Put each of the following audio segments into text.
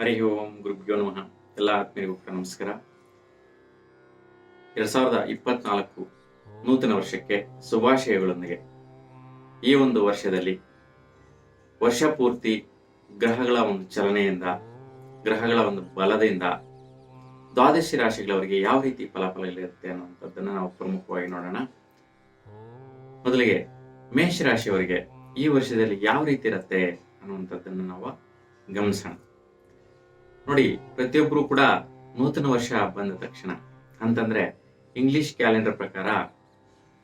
ಹರಿ ಓಂ ಗುರುಭ್ಯೋ ನಮಃ. ಎಲ್ಲ ಆತ್ಮೀಯರಿಗೂ ನಮಸ್ಕಾರ. ಎರಡ್ ಸಾವಿರದ ಇಪ್ಪತ್ನಾಲ್ಕು ನೂತನ ವರ್ಷಕ್ಕೆ ಶುಭಾಶಯಗಳೊಂದಿಗೆ ಈ ಒಂದು ವರ್ಷದಲ್ಲಿ ವರ್ಷ ಪೂರ್ತಿ ಗ್ರಹಗಳ ಒಂದು ಚಲನೆಯಿಂದ, ಗ್ರಹಗಳ ಒಂದು ಬಲದಿಂದ ದ್ವಾದಶಿ ರಾಶಿಗಳವರಿಗೆ ಯಾವ ರೀತಿ ಫಲಾಫಲಗಳಿರುತ್ತೆ ಅನ್ನುವಂಥದ್ದನ್ನು ನಾವು ಪ್ರಮುಖವಾಗಿ ನೋಡೋಣ. ಮೊದಲಿಗೆ ಮೇಷ ರಾಶಿಯವರಿಗೆ ಈ ವರ್ಷದಲ್ಲಿ ಯಾವ ರೀತಿ ಇರುತ್ತೆ ಅನ್ನುವಂಥದ್ದನ್ನು ನಾವು ಗಮನಿಸೋಣ. ನೋಡಿ ಪ್ರತಿಯೊಬ್ಬರು ಕೂಡ ನೂತನ ವರ್ಷ ಬಂದ ತಕ್ಷಣ ಅಂತಂದ್ರೆ ಇಂಗ್ಲಿಷ್ ಕ್ಯಾಲೆಂಡರ್ ಪ್ರಕಾರ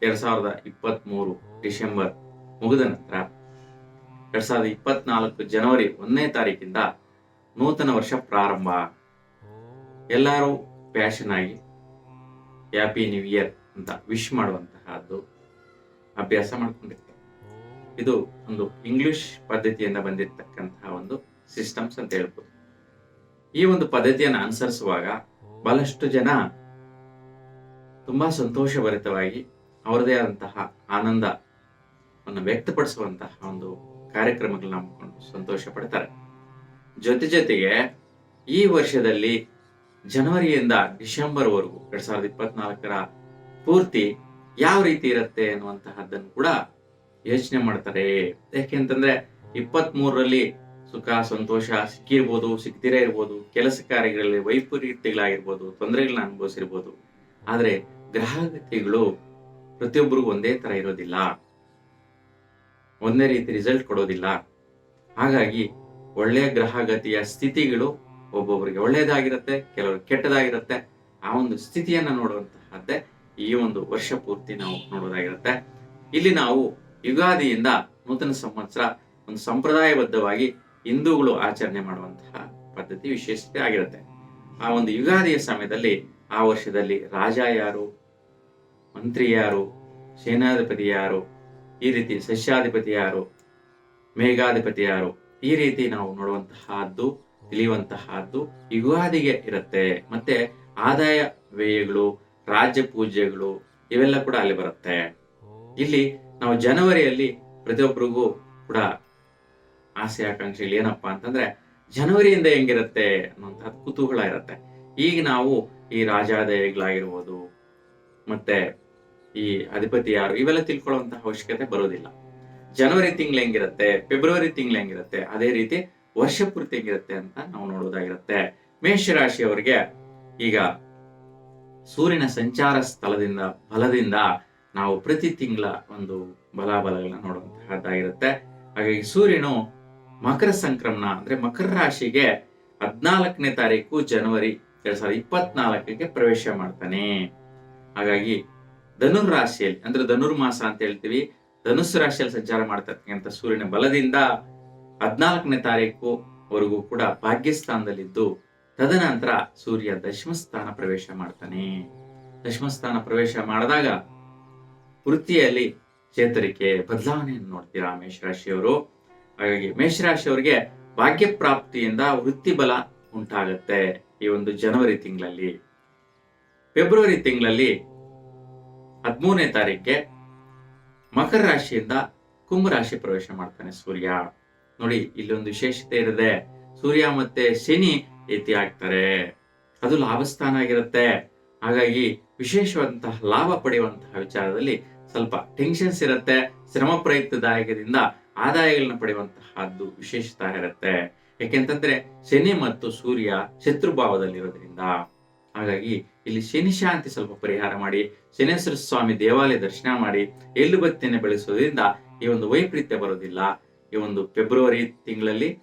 ಎರಡ್ ಸಾವಿರದ ಇಪ್ಪತ್ತ್ ಮೂರು ಡಿಸೆಂಬರ್ ಮುಗಿದ ನಂತರ ಎರಡ್ ಸಾವಿರದ ಇಪ್ಪತ್ನಾಲ್ಕು ಜನವರಿ ಒಂದನೇ ತಾರೀಕಿಂದ ನೂತನ ವರ್ಷ ಪ್ರಾರಂಭ. ಎಲ್ಲರೂ ಪ್ಯಾಷನ್ ಆಗಿ ಹ್ಯಾಪಿ ನ್ಯೂ ಇಯರ್ ಅಂತ ವಿಶ್ ಮಾಡುವಂತಹದ್ದು ಅಭ್ಯಾಸ ಮಾಡ್ಕೊಂಡಿರ್ತಾರೆ. ಇದು ಒಂದು ಇಂಗ್ಲಿಷ್ ಪದ್ಧತಿಯಿಂದ ಬಂದಿರತಕ್ಕಂತಹ ಒಂದು ಸಿಸ್ಟಮ್ಸ್ ಅಂತ ಹೇಳ್ಬೋದು. ಈ ಒಂದು ಪದ್ಧತಿಯನ್ನು ಅನುಸರಿಸುವಾಗ ಬಹಳಷ್ಟು ಜನ ತುಂಬಾ ಸಂತೋಷಭರಿತವಾಗಿ ಅವರದೇ ಆದಂತಹ ಆನಂದವನ್ನು ವ್ಯಕ್ತಪಡಿಸುವಂತಹ ಒಂದು ಕಾರ್ಯಕ್ರಮಗಳನ್ನ ಹಮ್ಮಿಕೊಂಡು ಸಂತೋಷ ಪಡ್ತಾರೆ. ಜೊತೆ ಜೊತೆಗೆ ಈ ವರ್ಷದಲ್ಲಿ ಜನವರಿಯಿಂದ ಡಿಸೆಂಬರ್ ವರೆಗೂ ಎರಡ್ ಸಾವಿರದ ಇಪ್ಪತ್ನಾಲ್ಕರ ಪೂರ್ತಿ ಯಾವ ರೀತಿ ಇರುತ್ತೆ ಅನ್ನುವಂತಹದ್ದನ್ನು ಕೂಡ ಯೋಚನೆ ಮಾಡ್ತಾರೆ. ಯಾಕೆಂತಂದ್ರೆ ಇಪ್ಪತ್ತ್ ಮೂರರಲ್ಲಿ ಸುಖ, ಸಂತೋಷ ಸಿಕ್ಕಿರ್ಬೋದು ಸಿಕ್ತಿರೇ ಇರ್ಬೋದು, ಕೆಲಸ ಕಾರ್ಯಗಳಲ್ಲಿ ವೈಪರೀತ್ಯಗಳಾಗಿರ್ಬೋದು, ತೊಂದರೆಗಳನ್ನ ಅನುಭವಿಸಿರ್ಬೋದು. ಆದರೆ ಗ್ರಹಗತಿಗಳು ಪ್ರತಿಯೊಬ್ಬರಿಗೂ ಒಂದೇ ತರ ಇರೋದಿಲ್ಲ. ಒಂದೇ ರೀತಿ ರಿಸಲ್ಟ್ ಕೊಡೋದಿಲ್ಲ. ಹಾಗಾಗಿ ಒಳ್ಳೆಯ ಗ್ರಹಗತಿಯ ಸ್ಥಿತಿಗಳು ಒಬ್ಬೊಬ್ಬರಿಗೆ ಒಳ್ಳೆಯದಾಗಿರುತ್ತೆ ಕೆಲವರು ಕೆಟ್ಟದಾಗಿರುತ್ತೆ. ಆ ಒಂದು ಸ್ಥಿತಿಯನ್ನ ನೋಡುವಂತಹದ್ದೇ ಈ ಒಂದು ವರ್ಷ ಪೂರ್ತಿ ನಾವು ನೋಡೋದಾಗಿರುತ್ತೆ. ಇಲ್ಲಿ ನಾವು ಯುಗಾದಿಯಿಂದ ನೂತನ ಸಂವತ್ಸರ ಒಂದು ಸಂಪ್ರದಾಯಬದ್ಧವಾಗಿ ಹಿಂದೂಗಳು ಆಚರಣೆ ಮಾಡುವಂತಹ ಪದ್ಧತಿ ವಿಶೇಷತೆ ಆಗಿರುತ್ತೆ. ಆ ಒಂದು ಯುಗಾದಿಯ ಸಮಯದಲ್ಲಿ ಆ ವರ್ಷದಲ್ಲಿ ರಾಜ ಯಾರು? ಮಂತ್ರಿ ಯಾರು? ಸೇನಾಧಿಪತಿ ಯಾರು? ಈ ರೀತಿ ಸಸ್ಯಾಧಿಪತಿ ಯಾರು? ಮೇಘಾಧಿಪತಿ ಯಾರು? ಈ ರೀತಿ ನಾವು ನೋಡುವಂತಹದ್ದು, ತಿಳಿಯುವಂತಹದ್ದು ಯುಗಾದಿಗೆ ಇರುತ್ತೆ. ಮತ್ತೆ ಆದಾಯ ವ್ಯಯಗಳು, ರಾಜ್ಯ ಪೂಜೆಗಳು ಇವೆಲ್ಲ ಕೂಡ ಅಲ್ಲಿ ಬರುತ್ತೆ. ಇಲ್ಲಿ ನಾವು ಜನವರಿಯಲ್ಲಿ ಪ್ರತಿಯೊಬ್ಬರಿಗೂ ಕೂಡ ಆಸೆ ಆಕಾಂಕ್ಷೆಗಳು ಏನಪ್ಪಾ ಅಂತಂದ್ರೆ ಜನವರಿಯಿಂದ ಹೆಂಗಿರುತ್ತೆ ಅನ್ನುವಂತಹ ಕುತೂಹಲ ಇರುತ್ತೆ. ಈಗ ನಾವು ಈ ರಾಜಾದಯಗಳಾಗಿರ್ಬೋದು ಮತ್ತೆ ಈ ಅಧಿಪತಿ ಯಾರು ಇವೆಲ್ಲ ತಿಳ್ಕೊಳ್ಳುವಂತಹ ಅವಶ್ಯಕತೆ ಬರೋದಿಲ್ಲ. ಜನವರಿ ತಿಂಗಳು ಹೆಂಗಿರುತ್ತೆ, ಫೆಬ್ರವರಿ ತಿಂಗಳು ಹೆಂಗಿರುತ್ತೆ, ಅದೇ ರೀತಿ ವರ್ಷ ಪೂರ್ತಿ ಹೆಂಗಿರುತ್ತೆ ಅಂತ ನಾವು ನೋಡೋದಾಗಿರುತ್ತೆ. ಮೇಷರಾಶಿಯವರಿಗೆ ಈಗ ಸೂರ್ಯನ ಸಂಚಾರ ಸ್ಥಳದಿಂದ, ಬಲದಿಂದ ನಾವು ಪ್ರತಿ ತಿಂಗಳ ಒಂದು ಬಲಾಬಲಗಳನ್ನ ನೋಡುವಂತಹದ್ದಾಗಿರುತ್ತೆ. ಹಾಗಾಗಿ ಸೂರ್ಯನು ಮಕರ ಸಂಕ್ರಮಣ ಅಂದ್ರೆ ಮಕರ ರಾಶಿಗೆ ಹದಿನಾಲ್ಕನೇ ತಾರೀಕು ಜನವರಿ, ಎರಡ್ ಸಾವಿರದ ಇಪ್ಪತ್ನಾಲ್ಕಕ್ಕೆ ಪ್ರವೇಶ ಮಾಡ್ತಾನೆ. ಹಾಗಾಗಿ ಧನುರ್ ರಾಶಿಯಲ್ಲಿ, ಅಂದ್ರೆ ಧನುರ್ಮಾಸ ಅಂತ ಹೇಳ್ತೀವಿ, ಧನುಸ್ಸು ರಾಶಿಯಲ್ಲಿ ಸಂಚಾರ ಮಾಡ್ತಕ್ಕಂಥ ಸೂರ್ಯನ ಬಲದಿಂದ ಹದಿನಾಲ್ಕನೇ ತಾರೀಕು ವರೆಗೂ ಕೂಡ ಭಾಗ್ಯಸ್ಥಾನದಲ್ಲಿದ್ದು, ತದನಂತರ ಸೂರ್ಯ ದಶಮ ಸ್ಥಾನ ಪ್ರವೇಶ ಮಾಡ್ತಾನೆ. ದಶಮ ಸ್ಥಾನ ಪ್ರವೇಶ ಮಾಡಿದಾಗ ವೃತ್ತಿಯಲ್ಲಿ ಚೇತರಿಕೆ, ಬದಲಾವಣೆಯನ್ನು ನೋಡ್ತೀರಾ ಮೇಷರಾಶಿಯವರು ಹಾಗಾಗಿ ಮೇಷರಾಶಿಯವರಿಗೆ ಭಾಗ್ಯ ಪ್ರಾಪ್ತಿಯಿಂದ ವೃತ್ತಿ ಬಲ ಉಂಟಾಗತ್ತೆ ಈ ಒಂದು ಜನವರಿ ತಿಂಗಳಲ್ಲಿ. ಫೆಬ್ರವರಿ ತಿಂಗಳಲ್ಲಿ ಹದಿಮೂರನೇ ತಾರೀಕಿಗೆ ಮಕರ ರಾಶಿಯಿಂದ ಕುಂಭ ರಾಶಿ ಪ್ರವೇಶ ಮಾಡ್ತಾನೆ ಸೂರ್ಯ. ನೋಡಿ ಇಲ್ಲಿ ಒಂದು ವಿಶೇಷತೆ ಇರದೆ ಸೂರ್ಯ ಮತ್ತೆ ಶನಿ ಇತಿ ಆಗ್ತಾರೆ ಅದು ಲಾಭಸ್ಥಾನ ಆಗಿರುತ್ತೆ. ಹಾಗಾಗಿ ವಿಶೇಷವಾದಂತಹ ಲಾಭ ಪಡೆಯುವಂತಹ ವಿಚಾರದಲ್ಲಿ ಸ್ವಲ್ಪ ಟೆನ್ಷನ್ಸ್ ಇರುತ್ತೆ. ಶ್ರಮ ಪ್ರಯತ್ನದಾಯಕದಿಂದ ಆದಾಯಗಳನ್ನ ಪಡೆಯುವಂತಹದ್ದು ವಿಶೇಷತ ಇರುತ್ತೆ. ಯಾಕೆಂತಂದ್ರೆ ಶನಿ ಮತ್ತು ಸೂರ್ಯ ಶತ್ರುಭಾವದಲ್ಲಿರೋದ್ರಿಂದ ಹಾಗಾಗಿ ಇಲ್ಲಿ ಶನಿ ಶಾಂತಿ ಸ್ವಲ್ಪ ಪರಿಹಾರ ಮಾಡಿ, ಶನೇಶ್ವರ ಸ್ವಾಮಿ ದೇವಾಲಯ ದರ್ಶನ ಮಾಡಿ, ಎಳ್ಳು ಬತ್ತಿಯನ್ನು ಬೆಳೆಸೋದ್ರಿಂದ ಈ ಒಂದು ವೈಪರೀತ್ಯ ಬರೋದಿಲ್ಲ. ಈ ಒಂದು ಫೆಬ್ರವರಿ ತಿಂಗಳಲ್ಲಿ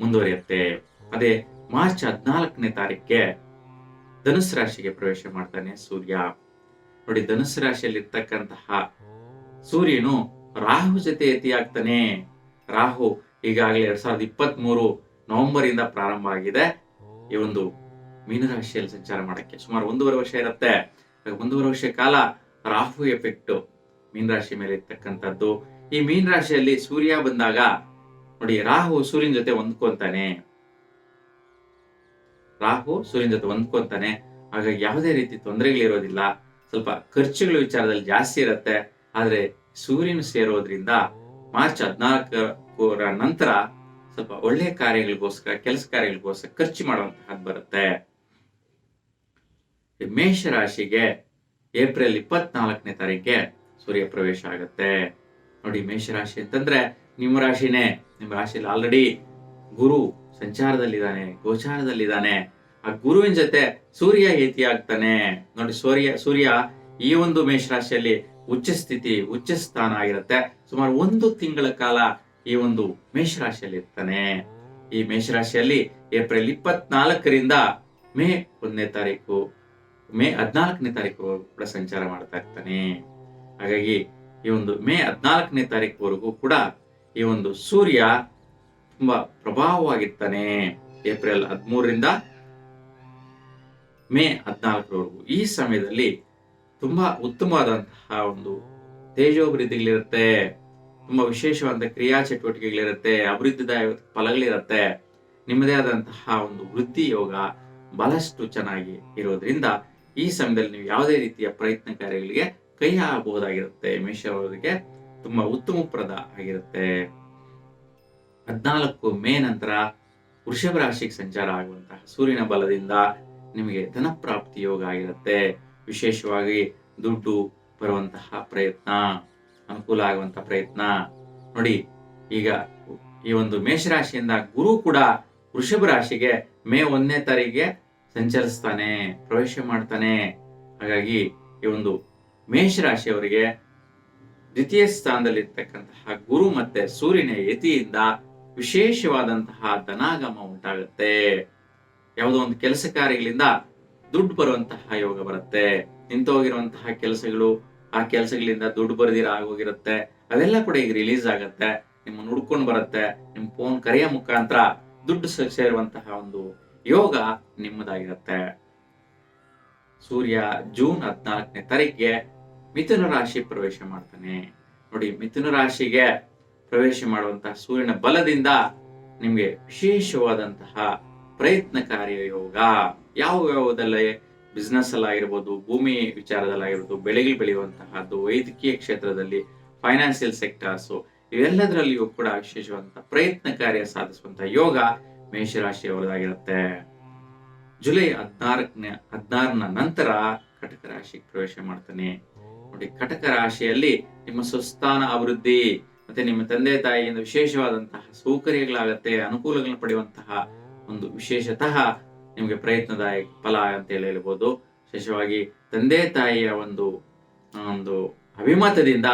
ಮುಂದುವರಿಯುತ್ತೆ. ಅದೇ ಮಾರ್ಚ್ ಹದಿನಾಲ್ಕನೇ ತಾರೀಕಿಗೆ ಧನುಸ್ ರಾಶಿಗೆ ಪ್ರವೇಶ ಮಾಡ್ತಾನೆ ಸೂರ್ಯ. ನೋಡಿ, ಧನುಸ್ ರಾಶಿಯಲ್ಲಿ ಇರ್ತಕ್ಕಂತಹ ಸೂರ್ಯನು ರಾಹು ಜೊತೆ ಆಗ್ತಾನೆ ರಾಹು ಈಗಾಗಲೇ ಎರಡ್ ಸಾವಿರದ ಇಪ್ಪತ್ತ್ ಮೂರು ನವೆಂಬರ್ ಇಂದ ಪ್ರಾರಂಭ ಆಗಿದೆ. ಈ ಒಂದು ಮೀನರಾಶಿಯಲ್ಲಿ ಸಂಚಾರ ಮಾಡಕ್ಕೆ ಸುಮಾರು ಒಂದೂವರೆ ವರ್ಷ ಇರುತ್ತೆ. ಒಂದೂವರೆ ವರ್ಷ ಕಾಲ ರಾಹು ಎಫೆಕ್ಟ್ ಮೀನರಾಶಿ ಮೇಲೆ ಇರ್ತಕ್ಕಂಥದ್ದು. ಈ ಮೀನರಾಶಿಯಲ್ಲಿ ಸೂರ್ಯ ಬಂದಾಗ ನೋಡಿ ರಾಹು ಸೂರ್ಯನ ಜೊತೆ ಹೊಂದ್ಕೊಂತಾನೆ. ರಾಹು ಸೂರ್ಯನ ಜೊತೆ ಹೊಂದ್ಕೊಂತಾನೆ. ಹಾಗಾಗಿ ಯಾವುದೇ ರೀತಿ ತೊಂದರೆಗಳಿರೋದಿಲ್ಲ. ಸ್ವಲ್ಪ ಖರ್ಚುಗಳ ವಿಚಾರದಲ್ಲಿ ಜಾಸ್ತಿ ಇರುತ್ತೆ. ಆದ್ರೆ ಸೂರ್ಯನು ಸೇರೋದ್ರಿಂದ ಮಾರ್ಚ್ ಹದಿನಾಲ್ಕರ ನಂತರ ಸ್ವಲ್ಪ ಒಳ್ಳೆಯ ಕಾರ್ಯಗಳಿಗೋಸ್ಕರ, ಕೆಲಸ ಕಾರ್ಯಗಳಿಗೋಸ್ಕರ ಖರ್ಚು ಮಾಡುವಂತಹದ್ದು ಬರುತ್ತೆ. ಮೇಷ ರಾಶಿಗೆ ಏಪ್ರಿಲ್ ಇಪ್ಪತ್ನಾಲ್ಕನೇ ತಾರೀಕಿಗೆ ಸೂರ್ಯ ಪ್ರವೇಶ ಆಗುತ್ತೆ. ನೋಡಿ ಮೇಷ ರಾಶಿ ಅಂತಂದ್ರೆ ನಿಮ್ಮ ರಾಶಿನೇ. ನಿಮ್ಮ ರಾಶಿಯಲ್ಲಿ ಆಲ್ರೆಡಿ ಗುರು ಸಂಚಾರದಲ್ಲಿದ್ದಾನೆ, ಗೋಚಾರದಲ್ಲಿದ್ದಾನೆ. ಆ ಗುರುವಿನ ಜೊತೆ ಸೂರ್ಯ ಏತಿ ಆಗ್ತಾನೆ ನೋಡಿ, ಸೂರ್ಯ ಸೂರ್ಯ ಈ ಒಂದು ಮೇಷರಾಶಿಯಲ್ಲಿ ಉಚ್ಚ ಸ್ಥಿತಿ, ಉಚ್ಚ ಸ್ಥಾನ ಆಗಿರುತ್ತೆ. ಸುಮಾರು ಒಂದು ತಿಂಗಳ ಕಾಲ ಈ ಒಂದು ಮೇಷರಾಶಿಯಲ್ಲಿ ಇರ್ತಾನೆ. ಈ ಮೇಷರಾಶಿಯಲ್ಲಿ ಏಪ್ರಿಲ್ ಇಪ್ಪತ್ನಾಲ್ಕರಿಂದ ಮೇ ಒಂದನೇ ತಾರೀಕು, ಮೇ ಹದಿನಾಲ್ಕನೇ ತಾರೀಕು ಕೂಡ ಸಂಚಾರ ಮಾಡ್ತಾ ಇರ್ತಾನೆ. ಹಾಗಾಗಿ ಈ ಒಂದು ಮೇ ಹದಿನಾಲ್ಕನೇ ತಾರೀಕುವರೆಗೂ ಕೂಡ ಈ ಒಂದು ಸೂರ್ಯ ತುಂಬಾ ಪ್ರಭಾವವಾಗಿರ್ತಾನೆ. ಏಪ್ರಿಲ್ ಹದಿಮೂರರಿಂದ ಮೇ ಹದಿನಾಲ್ಕರವರೆಗೂ. ಈ ಸಮಯದಲ್ಲಿ ತುಂಬಾ ಉತ್ತಮವಾದಂತಹ ಒಂದು ತೇಜೋಭಿವೃದ್ಧಿಗಳಿರುತ್ತೆ. ತುಂಬಾ ವಿಶೇಷವಾದ ಕ್ರಿಯಾ ಚಟುವಟಿಕೆಗಳಿರುತ್ತೆ. ಅಭಿವೃದ್ಧಿದಾಯ ಫಲಗಳಿರುತ್ತೆ. ನಿಮ್ಮದೇ ಆದಂತಹ ಒಂದು ವೃತ್ತಿ ಯೋಗ ಬಹಳಷ್ಟು ಚೆನ್ನಾಗಿ ಇರೋದ್ರಿಂದ ಈ ಸಮಯದಲ್ಲಿ ನೀವು ಯಾವುದೇ ರೀತಿಯ ಪ್ರಯತ್ನ ಕಾರ್ಯಗಳಿಗೆ ಕೈ ಹಾಕಬಹುದಾಗಿರುತ್ತೆ. ಮೇಷವರಿಗೆ ತುಂಬಾ ಉತ್ತಮಪ್ರದ ಆಗಿರುತ್ತೆ. ಹದಿನಾಲ್ಕು ಮೇ ನಂತರ ವೃಷಭ ರಾಶಿಗೆ ಸಂಚಾರ ಆಗುವಂತಹ ಸೂರ್ಯನ ಬಲದಿಂದ ನಿಮಗೆ ಧನ ಪ್ರಾಪ್ತಿ ಯೋಗ ಆಗಿರುತ್ತೆ. ವಿಶೇಷವಾಗಿ ದುಡ್ಡು ಬರುವಂತಹ ಪ್ರಯತ್ನ, ಅನುಕೂಲ ಆಗುವಂತಹ ಪ್ರಯತ್ನ. ನೋಡಿ, ಈಗ ಈ ಒಂದು ಮೇಷರಾಶಿಯಿಂದ ಗುರು ಕೂಡ ವೃಷಭ ರಾಶಿಗೆ ಮೇ ಒಂದನೇ ತಾರೀಕಿಗೆ ಸಂಚರಿಸ್ತಾನೆ, ಪ್ರವೇಶ ಮಾಡ್ತಾನೆ. ಹಾಗಾಗಿ ಈ ಒಂದು ಮೇಷರಾಶಿಯವರಿಗೆ ದ್ವಿತೀಯ ಸ್ಥಾನದಲ್ಲಿರ್ತಕ್ಕಂತಹ ಗುರು ಮತ್ತೆ ಸೂರ್ಯನ ಯತಿಯಿಂದ ವಿಶೇಷವಾದಂತಹ ಧನಾಗಮ ಉಂಟಾಗುತ್ತೆ. ಯಾವುದೋ ಒಂದು ಕೆಲಸ ಕಾರ್ಯಗಳಿಂದ ದುಡ್ಡು ಬರುವಂತಹ ಯೋಗ ಬರುತ್ತೆ. ನಿಂತೋಗಿರುವಂತಹ ಕೆಲಸಗಳು, ಆ ಕೆಲಸಗಳಿಂದ ದುಡ್ಡು ಬರೆದಿರ ಆಗೋಗಿರುತ್ತೆ. ಅವೆಲ್ಲ ಕೂಡ ಈಗ ರಿಲೀಸ್ ಆಗತ್ತೆ. ನಿಮ್ಮನ್ನು ಹುಡ್ಕೊಂಡು ಬರುತ್ತೆ. ನಿಮ್ಮ ಫೋನ್ ಕರೆಯ ಮುಖಾಂತರ ದುಡ್ಡು ಸೇರುವಂತಹ ಒಂದು ಯೋಗ ನಿಮ್ಮದಾಗಿರುತ್ತೆ. ಸೂರ್ಯ ಜೂನ್ ಹದಿನಾಲ್ಕನೇ ತಾರೀಕಿಗೆ ಮಿಥುನ ರಾಶಿ ಪ್ರವೇಶ ಮಾಡ್ತಾನೆ. ನೋಡಿ, ಮಿಥುನ ರಾಶಿಗೆ ಪ್ರವೇಶ ಮಾಡುವಂತಹ ಸೂರ್ಯನ ಬಲದಿಂದ ನಿಮ್ಗೆ ವಿಶೇಷವಾದಂತಹ ಪ್ರಯತ್ನಕಾರಿ ಯೋಗ ಯಾವ ಯಾವುದಲ್ಲೇ ಬಿಸ್ನೆಸ್ ಅಲ್ಲಾಗಿರ್ಬೋದು, ಭೂಮಿ ವಿಚಾರದಲ್ಲಾಗಿರ್ಬೋದು, ಬೆಳೆಗಳು ಬೆಳೆಯುವಂತಹದ್ದು, ವೈದ್ಯಕೀಯ ಕ್ಷೇತ್ರದಲ್ಲಿ ಫೈನಾನ್ಸಿಯಲ್ ಸೆಕ್ಟರ್ಸ್ ಇವೆಲ್ಲದರಲ್ಲಿಯೂ ಕೂಡ ವಿಶೇಷವಾದಂತಹ ಪ್ರಯತ್ನ ಕಾರ್ಯ ಸಾಧಿಸುವಂತಹ ಯೋಗ ಮೇಷರಾಶಿಯವರದಾಗಿರುತ್ತೆ. ಜುಲೈ ಹದಿನಾರನೇ ಹದಿನಾರನ ನಂತರ ಕಟಕ ರಾಶಿ ಪ್ರವೇಶ ಮಾಡ್ತಾನೆ. ನೋಡಿ, ಕಟಕ ರಾಶಿಯಲ್ಲಿ ನಿಮ್ಮ ಸ್ವಸ್ಥಾನ ಅಭಿವೃದ್ಧಿ ಮತ್ತೆ ನಿಮ್ಮ ತಂದೆ ತಾಯಿಯಿಂದ ವಿಶೇಷವಾದಂತಹ ಸೌಕರ್ಯಗಳಾಗತ್ತೆ, ಅನುಕೂಲಗಳನ್ನು ಪಡೆಯುವಂತಹ ಒಂದು ವಿಶೇಷತಃ ನಿಮಗೆ ಪ್ರಯತ್ನದಾಯಕ ಫಲ ಅಂತ ಹೇಳಿ ಹೇಳ್ಬೋದು. ವಿಶೇಷವಾಗಿ ತಂದೆ ತಾಯಿಯ ಒಂದು ಒಂದು ಅಭಿಮತದಿಂದ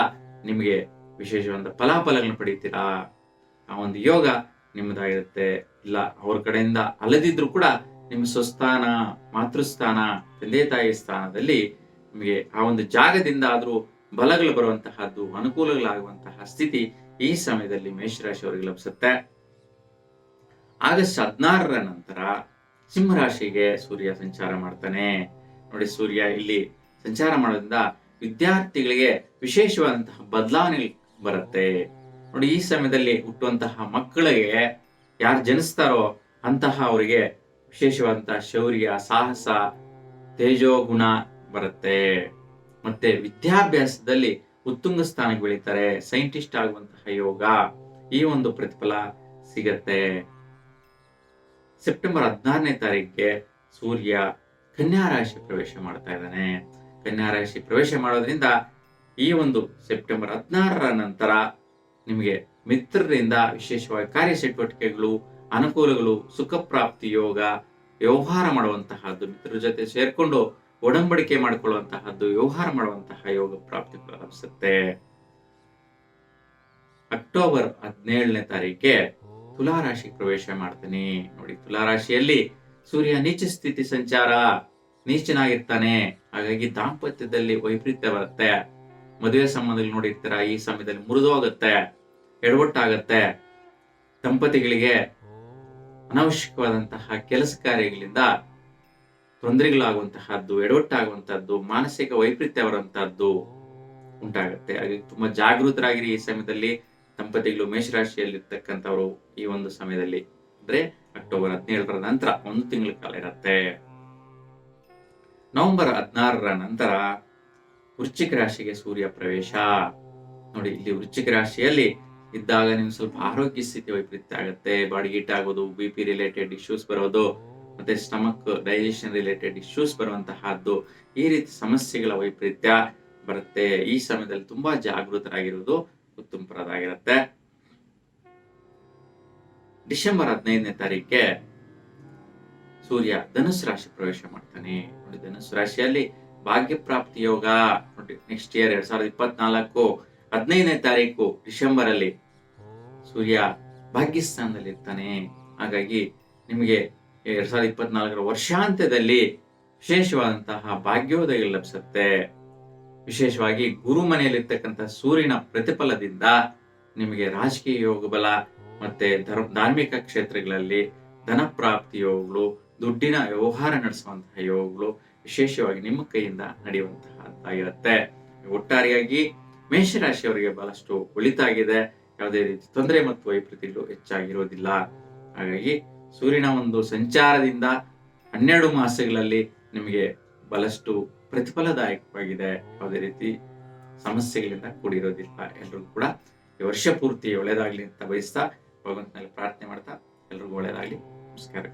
ನಿಮಗೆ ವಿಶೇಷವಾದ ಫಲಾಫಲಗಳನ್ನು ಪಡೆಯುತ್ತೀರಾ ಆ ಒಂದು ಯೋಗ ನಿಮ್ಮದಾಗಿರುತ್ತೆ ಇಲ್ಲ, ಅವ್ರ ಕಡೆಯಿಂದ ಅಲ್ಲದಿದ್ರು ಕೂಡ ನಿಮ್ಮ ಸ್ವಸ್ಥಾನ, ಮಾತೃಸ್ಥಾನ, ತಂದೆ ತಾಯಿ ಸ್ಥಾನದಲ್ಲಿ ನಿಮಗೆ ಆ ಒಂದು ಜಾಗದಿಂದ ಆದ್ರೂ ಬಲಗಳು ಬರುವಂತಹದ್ದು, ಅನುಕೂಲಗಳಾಗುವಂತಹ ಸ್ಥಿತಿ ಈ ಸಮಯದಲ್ಲಿ ಮೇಷರಾಶಿಯವರಿಗೆ ಲಭಿಸುತ್ತೆ. ಆಗಸ್ಟ್ ಹದಿನಾರರ ನಂತರ ಸಿಂಹರಾಶಿಗೆ ಸೂರ್ಯ ಸಂಚಾರ ಮಾಡ್ತಾನೆ. ನೋಡಿ ಸೂರ್ಯ ಇಲ್ಲಿ ಸಂಚಾರ ಮಾಡೋದ್ರಿಂದ ವಿದ್ಯಾರ್ಥಿಗಳಿಗೆ ವಿಶೇಷವಾದಂತಹ ಬದಲಾವಣೆ ಬರುತ್ತೆ. ನೋಡಿ ಈ ಸಮಯದಲ್ಲಿ ಹುಟ್ಟುವಂತಹ ಮಕ್ಕಳಿಗೆ ಯಾರು ಜನಿಸ್ತಾರೋ ಅಂತಹ ಅವರಿಗೆ ವಿಶೇಷವಾದಂತಹ ಶೌರ್ಯ, ಸಾಹಸ, ತೇಜೋಗುಣ ಬರುತ್ತೆ. ಮತ್ತೆ ವಿದ್ಯಾಭ್ಯಾಸದಲ್ಲಿ ಉತ್ತುಂಗ ಸ್ಥಾನಕ್ಕೆ ಬೆಳೀತಾರೆ. ಸೈಂಟಿಸ್ಟ್ ಆಗುವಂತಹ ಯೋಗ ಈ ಒಂದು ಪ್ರತಿಫಲ ಸಿಗತ್ತೆ. ಸೆಪ್ಟೆಂಬರ್ ಹದಿನಾರನೇ ತಾರೀಕಿಗೆ ಸೂರ್ಯ ಕನ್ಯಾ ರಾಶಿ ಪ್ರವೇಶ ಮಾಡ್ತಾ ಇದ್ದಾನೆ. ಕನ್ಯಾ ರಾಶಿ ಪ್ರವೇಶ ಮಾಡೋದ್ರಿಂದ ಈ ಒಂದು ಸೆಪ್ಟೆಂಬರ್ ಹದಿನಾರರ ನಂತರ ನಿಮಗೆ ಮಿತ್ರರಿಂದ ವಿಶೇಷವಾಗಿ ಕಾರ್ಯ ಚಟುವಟಿಕೆಗಳು, ಅನುಕೂಲಗಳು, ಸುಖ ಪ್ರಾಪ್ತಿ, ಯೋಗ, ವ್ಯವಹಾರ ಮಾಡುವಂತಹದ್ದು, ಮಿತ್ರರ ಜೊತೆ ಸೇರ್ಕೊಂಡು ಒಡಂಬಡಿಕೆ ಮಾಡಿಕೊಳ್ಳುವಂತಹದ್ದು, ವ್ಯವಹಾರ ಮಾಡುವಂತಹ ಯೋಗ ಪ್ರಾಪ್ತಿ ಪ್ರಾರಂಭಿಸುತ್ತೆ ಅಕ್ಟೋಬರ್ ಹದಿನೇಳನೇ ತಾರೀಕಿಗೆ ತುಲಾರಾಶಿ ಪ್ರವೇಶ ಮಾಡ್ತಾನೆ. ನೋಡಿ, ತುಲಾರಾಶಿಯಲ್ಲಿ ಸೂರ್ಯ ನೀಚ ಸ್ಥಿತಿ ಸಂಚಾರ ನೀಚನಾಗಿರ್ತಾನೆ ಹಾಗಾಗಿ ದಾಂಪತ್ಯದಲ್ಲಿ ವೈಪರೀತ್ಯ ಬರುತ್ತೆ. ಮದುವೆ ಸಂಬಂಧದಲ್ಲಿ ನೋಡಿರ್ತೀರ, ಈ ಸಮಯದಲ್ಲಿ ಮುರಿದೋಗುತ್ತೆ, ಎಡವಟ್ಟಾಗತ್ತೆ. ದಂಪತಿಗಳಿಗೆ ಅನಾವಶ್ಯಕವಾದಂತಹ ಕೆಲಸ ಕಾರ್ಯಗಳಿಂದ ತೊಂದರೆಗಳಾಗುವಂತಹದ್ದು, ಎಡವಟ್ಟಾಗುವಂತಹದ್ದು, ಮಾನಸಿಕ ವೈಪರೀತ್ಯ ಬರುವಂತಹದ್ದು ಉಂಟಾಗುತ್ತೆ. ಹಾಗಾಗಿ ತುಂಬಾ ಜಾಗೃತರಾಗಿರಿ ಈ ಸಮಯದಲ್ಲಿ. ದಂಪತಿಗಳು ಮೇಷರಾಶಿಯಲ್ಲಿರ್ತಕ್ಕಂಥವ್ರು ಈ ಒಂದು ಸಮಯದಲ್ಲಿ ಅಂದ್ರೆ ಅಕ್ಟೋಬರ್ ಹದಿನೇಳರ ನಂತರ ಒಂದು ತಿಂಗಳ ಕಾಲ ಇರುತ್ತೆ. ನವೆಂಬರ್ ಹದಿನಾರರ ನಂತರ ವೃಶ್ಚಿಕ ರಾಶಿಗೆ ಸೂರ್ಯ ಪ್ರವೇಶ. ನೋಡಿ, ಇಲ್ಲಿ ವೃಶ್ಚಿಕ ರಾಶಿಯಲ್ಲಿ ಇದ್ದಾಗ ನಿಮ್ಗೆ ಸ್ವಲ್ಪ ಆರೋಗ್ಯ ಸ್ಥಿತಿ ವೈಪರೀತ್ಯ ಆಗುತ್ತೆ. ಬಾಡಿ ಹೀಟ್ ಆಗೋದು, ಬಿ ಪಿ ರಿಲೇಟೆಡ್ ಇಶ್ಯೂಸ್ ಬರೋದು, ಮತ್ತೆ ಸ್ಟಮಕ್ ಡೈಜೆಷನ್ ರಿಲೇಟೆಡ್ ಇಶ್ಯೂಸ್ ಬರುವಂತಹದ್ದು ಈ ರೀತಿ ಸಮಸ್ಯೆಗಳ ವೈಪರೀತ್ಯ ಬರುತ್ತೆ. ಈ ಸಮಯದಲ್ಲಿ ತುಂಬಾ ಜಾಗೃತರಾಗಿರುವುದು ಉತ್ತಮಪ್ರದಾಗಿರುತ್ತೆ ಡಿಸೆಂಬರ್ ಹದಿನೈದನೇ ತಾರೀಕೆ ಸೂರ್ಯ ಧನುಸ್ ರಾಶಿ ಪ್ರವೇಶ ಮಾಡ್ತಾನೆ. ನೋಡಿ ಧನುಸ್ ರಾಶಿಯಲ್ಲಿ ಭಾಗ್ಯ ಪ್ರಾಪ್ತಿ ಯೋಗ. ನೋಡಿ ನೆಕ್ಸ್ಟ್ ಇಯರ್ ಎರಡ್ ಸಾವಿರದ ಇಪ್ಪತ್ನಾಲ್ಕು ಹದಿನೈದನೇ ತಾರೀಕು ಡಿಸೆಂಬರ್ ಅಲ್ಲಿ ಸೂರ್ಯ ಭಾಗ್ಯಸ್ಥಾನದಲ್ಲಿ ಇರ್ತಾನೆ. ಹಾಗಾಗಿ ನಿಮಗೆ ಎರಡ್ ಸಾವಿರದ ಇಪ್ಪತ್ನಾಲ್ಕರ ವರ್ಷಾಂತ್ಯದಲ್ಲಿ ವಿಶೇಷವಾದಂತಹ ಭಾಗ್ಯೋದಯ ಲಭಿಸುತ್ತೆ. ವಿಶೇಷವಾಗಿ ಗುರು ಮನೆಯಲ್ಲಿರ್ತಕ್ಕಂಥ ಸೂರ್ಯನ ಪ್ರತಿಫಲದಿಂದ ನಿಮಗೆ ರಾಜಕೀಯ ಯೋಗ ಬಲ ಮತ್ತೆ ಧರ್ಮ, ಧಾರ್ಮಿಕ ಕ್ಷೇತ್ರಗಳಲ್ಲಿ ಧನ ಪ್ರಾಪ್ತಿ ಯೋಗಗಳು, ದುಡ್ಡಿನ ವ್ಯವಹಾರ ನಡೆಸುವಂತಹ ಯೋಗಗಳು ವಿಶೇಷವಾಗಿ ನಿಮ್ಮ ಕೈಯಿಂದ ನಡೆಯುವಂತಹದ್ದಾಗಿರುತ್ತೆ. ಒಟ್ಟಾರೆಯಾಗಿ ಮೇಷರಾಶಿಯವರಿಗೆ ಬಹಳಷ್ಟು ಒಳಿತಾಗಿದೆ. ಯಾವುದೇ ರೀತಿ ತೊಂದರೆ ಮತ್ತು ವೈಪರೀತಿಗಳು ಹೆಚ್ಚಾಗಿರೋದಿಲ್ಲ ಹಾಗಾಗಿ ಸೂರ್ಯನ ಒಂದು ಸಂಚಾರದಿಂದ ಹನ್ನೆರಡು ಮಾಸಗಳಲ್ಲಿ ನಿಮಗೆ ಬಹಳಷ್ಟು ಪ್ರತಿಫಲದಾಯಕವಾಗಿದೆ. ಯಾವುದೇ ರೀತಿ ಸಮಸ್ಯೆಗಳಿಂದ ಕೂಡಿರೋದಿಲ್ಲ. ಎಲ್ರಿಗೂ ಕೂಡ ಈ ವರ್ಷ ಪೂರ್ತಿ ಒಳ್ಳೇದಾಗ್ಲಿ ಅಂತ ಬಯಸ್ತಾ ಭಗವಂತನಲ್ಲಿ ಪ್ರಾರ್ಥನೆ ಮಾಡ್ತಾ ಎಲ್ರಿಗೂ ಒಳ್ಳೇದಾಗ್ಲಿ. ನಮಸ್ಕಾರ